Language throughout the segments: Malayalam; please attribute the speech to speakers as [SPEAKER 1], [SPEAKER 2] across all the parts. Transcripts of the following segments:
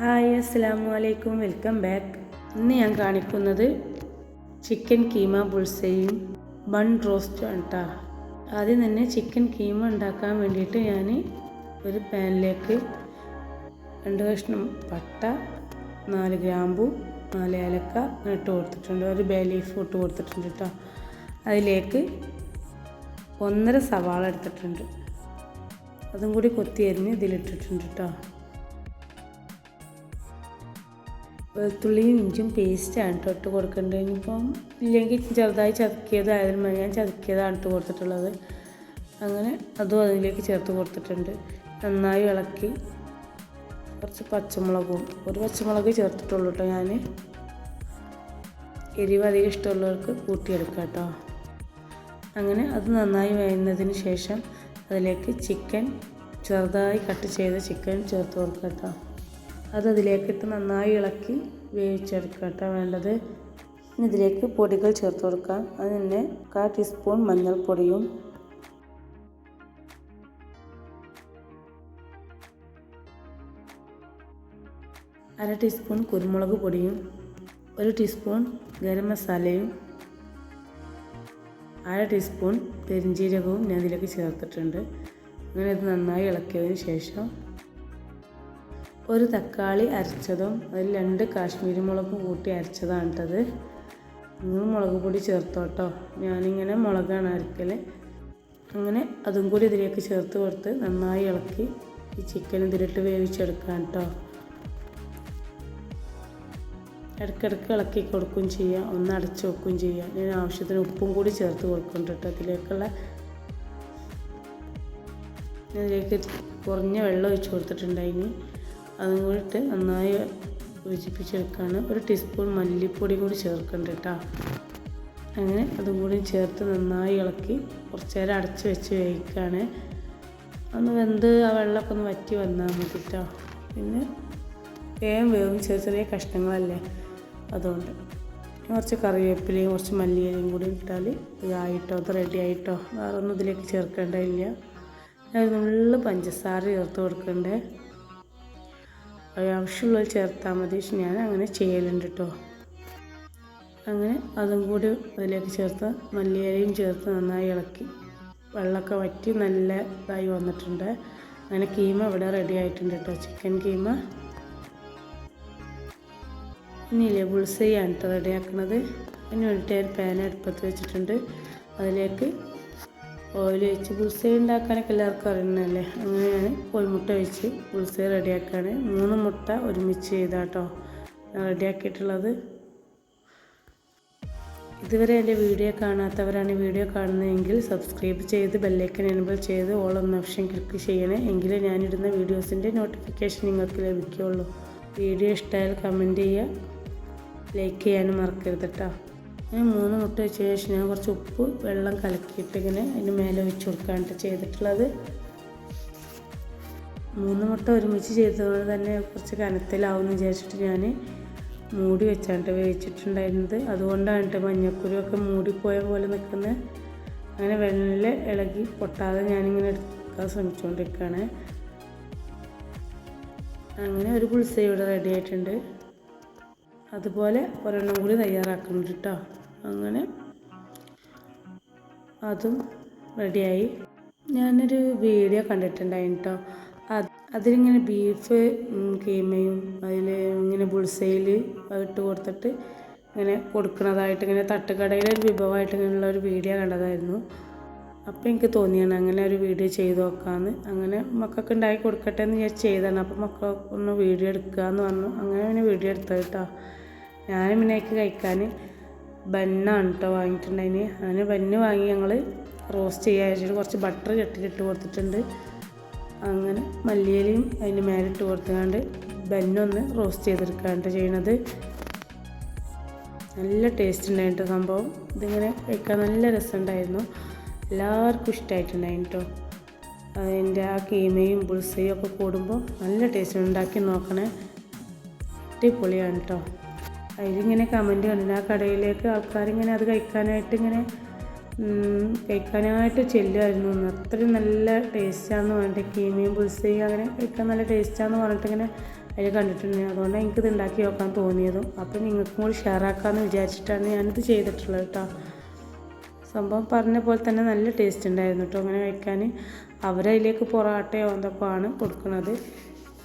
[SPEAKER 1] ഹായ് അസ്സാമു അലൈക്കും. Welcome back. ഇന്ന് ഞാൻ കാണിക്കുന്നത് ചിക്കൻ കീമ ബുൾസയും ബൺ റോസ്റ്റും ആണ് കേട്ടോ ആദ്യം തന്നെ ചിക്കൻ കീമ ഉണ്ടാക്കാൻ വേണ്ടിയിട്ട് ഞാൻ ഒരു പാനിലേക്ക് രണ്ട് കഷ്ണം പട്ട നാല് ഗ്രാമ്പു നാല് ഏലക്ക ഇട്ട് കൊടുത്തിട്ടുണ്ട്. ഒരു ബേ ലീഫ് ഇട്ട് കൊടുത്തിട്ടുണ്ട് കേട്ടോ അതിലേക്ക് ഒന്നര സവാള എടുത്തിട്ടുണ്ട്. അതും കൂടി കൊത്തിയരിഞ്ഞ് ഇതിലിട്ടിട്ടുണ്ട് കേട്ടോ വെളുത്തുള്ളിയും ഇഞ്ചും പേസ്റ്റാണ് കേട്ടോ ഇട്ട് കൊടുക്കേണ്ടത് ഇനിയിപ്പം ഇല്ലെങ്കിൽ ചെറുതായി ചതക്കിയതായാലും മതി. ഞാൻ ചതക്കിയതാണ് ഇട്ട് കൊടുത്തിട്ടുള്ളത്. അങ്ങനെ അതും അതിലേക്ക് ചേർത്ത് കൊടുത്തിട്ടുണ്ട്. നന്നായി ഇളക്കി കുറച്ച് പച്ചമുളകും ഒരു പച്ചമുളക് ചേർത്തിട്ടുള്ളൂ കേട്ടോ ഞാൻ. എരിവ് അധികം ഇഷ്ടമുള്ളവർക്ക് കൂട്ടിയെടുക്കാം കേട്ടോ അങ്ങനെ അത് നന്നായി വേകുന്നതിന് ശേഷം അതിലേക്ക് ചിക്കൻ ചെറുതായി കട്ട് ചെയ്ത ചിക്കൻ ചേർത്ത് കൊടുക്കാം കേട്ടോ അത് അതിലേക്കിട്ട് നന്നായി ഇളക്കി വേവിച്ചെടുക്കുക കേട്ടോ വേണ്ടത് ഇതിലേക്ക് പൊടികൾ ചേർത്ത് കൊടുക്കാം. അതിന് കാ ടീസ്പൂൺ മഞ്ഞൾപ്പൊടിയും അര ടീസ്പൂൺ കുരുമുളക് പൊടിയും ഒരു ടീസ്പൂൺ ഗരം മസാലയും അര ടീസ്പൂൺ പെരിഞ്ജീരകവും ഞാൻ ഇതിലേക്ക് ചേർത്തിട്ടുണ്ട്. അങ്ങനെ ഇത് നന്നായി ഇളക്കിയതിന് ശേഷം ഒരു തക്കാളി അരച്ചതും അതിൽ രണ്ട് കാശ്മീരി മുളക് കൂട്ടി അരച്ചതാണ് കേട്ടത് നിങ്ങൾ മുളക് പൊടി ചേർത്തോട്ടോ. ഞാനിങ്ങനെ മുളകാണ് അരക്കൽ അങ്ങനെ അതും കൂടി ഇതിലേക്ക് ചേർത്ത് കൊടുത്ത് നന്നായി ഇളക്കി ഈ ചിക്കൻ ഇതിലിട്ട് വേവിച്ചെടുക്കാം കേട്ടോ ഇടയ്ക്കിടയ്ക്ക് ഇളക്കി കൊടുക്കുകയും ചെയ്യാം. ഒന്ന് അടച്ച് വെക്കുകയും ചെയ്യാം. ഞാൻ ആവശ്യത്തിന് ഉപ്പും കൂടി ചേർത്ത് കൊടുക്കുന്നുണ്ട് കേട്ടോ. അതിലേക്കുള്ള ഇതിലേക്ക് കുറഞ്ഞ വെള്ളം ഒഴിച്ച് കൊടുത്തിട്ടുണ്ടായിനി അതും കൂടി ഇട്ട് നന്നായി യോജിപ്പിച്ചെടുക്കുകയാണ്. ഒരു ടീസ്പൂൺ മല്ലിപ്പൊടി കൂടി ചേർക്കേണ്ട കേട്ടോ. അങ്ങനെ അതും കൂടി ചേർത്ത് നന്നായി ഇളക്കി കുറച്ച് നേരം അടച്ച് വെച്ച് വേവിക്കുകയാണ്. ഒന്ന് വെന്ത് ആ വെള്ളമൊക്കെ ഒന്ന് വറ്റി വന്നാൽ മതി കേട്ടോ. പിന്നെ വേഗം വേവും ചെറിയ ചെറിയ കഷ്ണങ്ങളല്ലേ അതുകൊണ്ട്. കുറച്ച് കറിവേപ്പിലയും കുറച്ച് മല്ലിയിലയും കൂടി ഇട്ടാൽ ഇതായിട്ടോ അത് റെഡി ആയിട്ടോ. വേറെ ഒന്നും ഇതിലേക്ക് ചേർക്കേണ്ടതില്ല. നല്ല പഞ്ചസാര ചേർത്ത് കൊടുക്കണ്ടേ. ആവശ്യമുള്ളത് ചേർത്താൽ മതി. പക്ഷെ ഞാൻ അങ്ങനെ ചെയ്യലുണ്ട് കേട്ടോ അങ്ങനെ അതും കൂടി അതിലേക്ക് ചേർത്ത് മല്ലിയിലയും ചേർത്ത് നന്നായി ഇളക്കി. വെള്ളമൊക്കെ വറ്റി നല്ല ഇതായി വന്നിട്ടുണ്ട്. അങ്ങനെ കീമ ഇവിടെ റെഡി ആയിട്ടുണ്ട് കേട്ടോ ചിക്കൻ കീമ. ഇനിയില്ലേ ബുൾസയാണ് കേട്ടോ റെഡിയാക്കുന്നത് അതിന് വേണ്ടിയിട്ട് ഒരു പാൻ അടുപ്പത്ത് വെച്ചിട്ടുണ്ട്. അതിലേക്ക് ഓയിൽ ഒഴിച്ച് ബുൾസൈ ഉണ്ടാക്കാനൊക്കെ എല്ലാവർക്കും അറിയുന്നതല്ലേ? അങ്ങനെയാണ് കോഴിമുട്ട ഒഴിച്ച് ബുൾസൈ റെഡിയാക്കാണ്. മൂന്ന് മുട്ട ഒരുമിച്ച് ചെയ്താട്ടോ. റെഡിയാക്കിയിട്ടുള്ളത്. ഇതുവരെ എന്റെ വീഡിയോ കാണാത്തവരാണ് വീഡിയോ കാണുന്നതെങ്കിൽ സബ്സ്ക്രൈബ് ചെയ്ത് ബെല്ലൈക്കൻ എനബിൾ ചെയ്ത് ഓൾ എന്ന ഓപ്ഷൻ ക്ലിക്ക് ചെയ്യണേ. എങ്കിലേ ഞാനിടുന്ന വീഡിയോസിന്റെ നോട്ടിഫിക്കേഷൻ നിങ്ങൾക്ക് ലഭിക്കുകയുള്ളൂ. വീഡിയോ ഇഷ്ടമായാൽ കമന്റ് ചെയ്യുക. ലൈക്ക് ചെയ്യാനും മറക്കരുത് കേട്ടോ. മൂന്ന് മുട്ട വെച്ച ശേഷം ഞാൻ കുറച്ച് ഉപ്പ് വെള്ളം കലക്കിയിട്ട് ഇങ്ങനെ അതിന് മേലെ ഒഴിച്ച് കൊടുക്കാനായിട്ട് ചെയ്തിട്ടുള്ളത്. മൂന്ന് മുട്ട ഒരുമിച്ച് ചെയ്തതുകൊണ്ട് തന്നെ കുറച്ച് കനത്തിലാവുമെന്ന് വിചാരിച്ചിട്ട് ഞാൻ മൂടി വെച്ചാണ്ട് വേവിച്ചിട്ടുണ്ടായിരുന്നത്. അതുകൊണ്ടാണ് മഞ്ഞക്കുരുവൊക്കെ മൂടിപ്പോയ പോലെ നിൽക്കുന്നത് അങ്ങനെ വെള്ളിൽ ഇളകി പൊട്ടാതെ ഞാനിങ്ങനെ എടുക്കാൻ ശ്രമിച്ചുകൊണ്ടിരിക്കുകയാണ്. അങ്ങനെ ഒരു പുളിസ ഇവിടെ റെഡി ആയിട്ടുണ്ട്. അതുപോലെ ഒരെണ്ണം കൂടി തയ്യാറാക്കുന്നുണ്ട് കേട്ടോ അങ്ങനെ അതും റെഡിയായി. ഞാനൊരു വീഡിയോ കണ്ടിട്ടുണ്ടായിരുന്നു കേട്ടോ അത് അതിലിങ്ങനെ ബീഫ് കീമയും അതിൽ ഇങ്ങനെ ബുൾസയിൽ ഇട്ട് കൊടുത്തിട്ട് ഇങ്ങനെ കൊടുക്കുന്നതായിട്ട് ഇങ്ങനെ തട്ടുകടയിലെ ഒരു വിഭവമായിട്ട് ഇങ്ങനെയുള്ള ഒരു വീഡിയോ കണ്ടതായിരുന്നു. അപ്പോൾ എനിക്ക് തോന്നിയാണ് അങ്ങനെ ഒരു വീഡിയോ ചെയ്ത് നോക്കാമെന്ന് അങ്ങനെ മക്കൾക്ക് ഉണ്ടാക്കി കൊടുക്കട്ടെ എന്ന് ഞാൻ ചെയ്തതാണ്. അപ്പോൾ മക്കൾ ഒന്ന് വീഡിയോ എടുക്കുക എന്ന് പറഞ്ഞു. അങ്ങനെ പിന്നെ വീഡിയോ എടുത്തത് കേട്ടോ. ഞാൻ പിന്നെ എനിക്ക് കഴിക്കാൻ ബണ്ണാണ് കേട്ടോ വാങ്ങിയിട്ടുണ്ടായിന്. അങ്ങനെ ബണ്ണ് വാങ്ങി ഞങ്ങൾ റോസ്റ്റ് ചെയ്യാൻ വെച്ചിട്ട് കുറച്ച് ബട്ടർ ചട്ടിലിട്ട് കൊടുത്തിട്ടുണ്ട്. അങ്ങനെ മല്ലിയിലയും അതിന് മേലിട്ട് കൊടുത്തുകൊണ്ട് ബന്നൊന്ന് റോസ്റ്റ് ചെയ്തെടുക്കാണ്ട് ചെയ്യണത്. നല്ല ടേസ്റ്റ് ഉണ്ടായിട്ട് സംഭവം. ഇതിങ്ങനെ കഴിക്കാൻ നല്ല രസമുണ്ടായിരുന്നു. എല്ലാവർക്കും ഇഷ്ടമായിട്ടുണ്ടായിരുന്നു കേട്ടോ അതിന്റെ ആ കീമയും പുൾസയും ഒക്കെ കൂടുമ്പോൾ നല്ല ടേസ്റ്റ് ഉണ്ടാക്കി നോക്കണേ. അടിപൊളിയാണ് കേട്ടോ അതിലിങ്ങനെ കമന്റ് കണ്ടിട്ട് ആ കടയിലേക്ക് ആൾക്കാരിങ്ങനെ അത് കഴിക്കാനായിട്ട് ഇങ്ങനെ കഴിക്കാനായിട്ട് ചെല്ലുമായിരുന്നു അത്രയും നല്ല ടേസ്റ്റാന്ന് പറഞ്ഞിട്ട് കീമയും പുൽസയും അങ്ങനെ കഴിക്കാൻ നല്ല ടേസ്റ്റാന്ന് പറഞ്ഞിട്ട് ഇങ്ങനെ അതിൽ കണ്ടിട്ടുണ്ട്. അതുകൊണ്ടാണ് എനിക്കിത് ഉണ്ടാക്കി നോക്കാൻ തോന്നിയതും. അപ്പോൾ നിങ്ങൾക്കും കൂടി ഷെയർ ആക്കാമെന്ന് വിചാരിച്ചിട്ടാണ് ഞാനിത് ചെയ്തിട്ടുള്ളത് കേട്ടോ സംഭവം പറഞ്ഞ പോലെ തന്നെ നല്ല ടേസ്റ്റ് ഉണ്ടായിരുന്നു കേട്ടോ അങ്ങനെ കഴിക്കാൻ അവരതിലേക്ക് പൊറാട്ടയോ എന്തൊക്കെ ആണ് കൊടുക്കുന്നത്.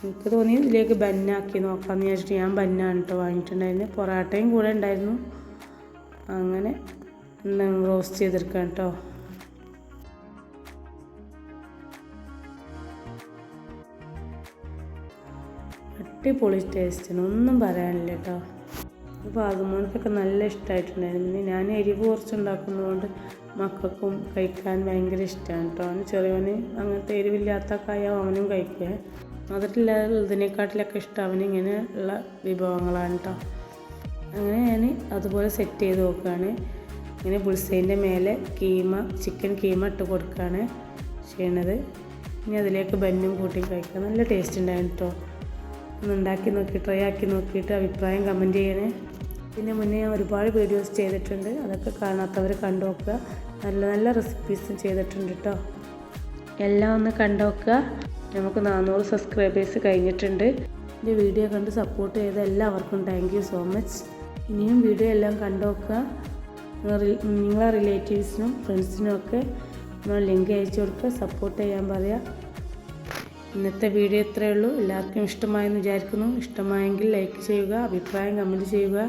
[SPEAKER 1] എനിക്ക് തോന്നി ഇതിലേക്ക് ബന്നാക്കി നോക്കാമെന്ന് വിചാരിച്ചിട്ട് ഞാൻ ബന്നാണ് കേട്ടോ വാങ്ങിയിട്ടുണ്ടായിരുന്നത് പൊറാട്ടയും കൂടെ ഉണ്ടായിരുന്നു. അങ്ങനെ റോസ്റ്റ് ചെയ്തെടുക്കാം കേട്ടോ അടിപൊളി ടേസ്റ്റ് ഒന്നും പറയാനില്ല കേട്ടോ ആകുമ്പോഴൊക്കെ നല്ല ഇഷ്ടമായിട്ടുണ്ടായിരുന്നു പിന്നെ ഞാൻ എരിവ് കുറച്ചുണ്ടാക്കുന്നതുകൊണ്ട് മക്കൾക്കും കഴിക്കാൻ ഭയങ്കര ഇഷ്ടമാണ് കേട്ടോ അവന് ചെറിയവന് അങ്ങനത്തെ എരിവില്ലാത്ത കായ അവനും കഴിക്കുക. അതിലുള്ളതിനെക്കാട്ടിലൊക്കെ ഇഷ്ടം അവന് ഉള്ള വിഭവങ്ങളാണ് കേട്ടോ അങ്ങനെ ഞാൻ അതുപോലെ സെറ്റ് ചെയ്ത് നോക്കുകയാണ്. ഇങ്ങനെ ബുൾസൈന്റെ മേലെ കീമ ചിക്കൻ കീമ ഇട്ട് കൊടുക്കുകയാണ് ചെയ്യണത്. ഇനി അതിലേക്ക് ബന്നും കൂട്ടി കഴിക്കുക. നല്ല ടേസ്റ്റ് ഉണ്ടായിരുന്നു കേട്ടോ ഒന്ന് ഉണ്ടാക്കി നോക്കി ട്രൈ ആക്കി നോക്കിയിട്ട് അഭിപ്രായം കമന്റ് ചെയ്യണേ. പിന്നെ മുന്നേ ഒരുപാട് വീഡിയോസ് ചെയ്തിട്ടുണ്ട്. അതൊക്കെ കാണാത്തവർ കണ്ടു നോക്കുക. നല്ല നല്ല റെസിപ്പീസും ചെയ്തിട്ടുണ്ട് കേട്ടോ എല്ലാം ഒന്ന് കണ്ടു നോക്കുക. നമുക്ക് നാനൂറ് സബ്സ്ക്രൈബേഴ്സ് കഴിഞ്ഞിട്ടുണ്ട്. എന്റെ വീഡിയോ കണ്ട് സപ്പോർട്ട് ചെയ്ത എല്ലാവർക്കും താങ്ക് യു സോ മച്ച് ഇനിയും വീഡിയോ എല്ലാം കണ്ടു നോക്കുക. നിങ്ങളെ റിലേറ്റീവ്സിനും ഫ്രണ്ട്സിനും ഒക്കെ നമ്മൾ ലിങ്ക് അയച്ചു കൊടുക്കുക. സപ്പോർട്ട് ചെയ്യാൻ പറയുക ഇന്നത്തെ വീഡിയോ ഇത്രയേ ഉള്ളൂ. എല്ലാവർക്കും ഇഷ്ടമായെന്ന് വിചാരിക്കുന്നു. ഇഷ്ടമായെങ്കിൽ ലൈക്ക് ചെയ്യുക അഭിപ്രായം കമന്റ് ചെയ്യുക.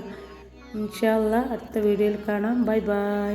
[SPEAKER 1] ഇൻഷാല്ല അടുത്ത വീഡിയോയിൽ കാണാം. Bye bye.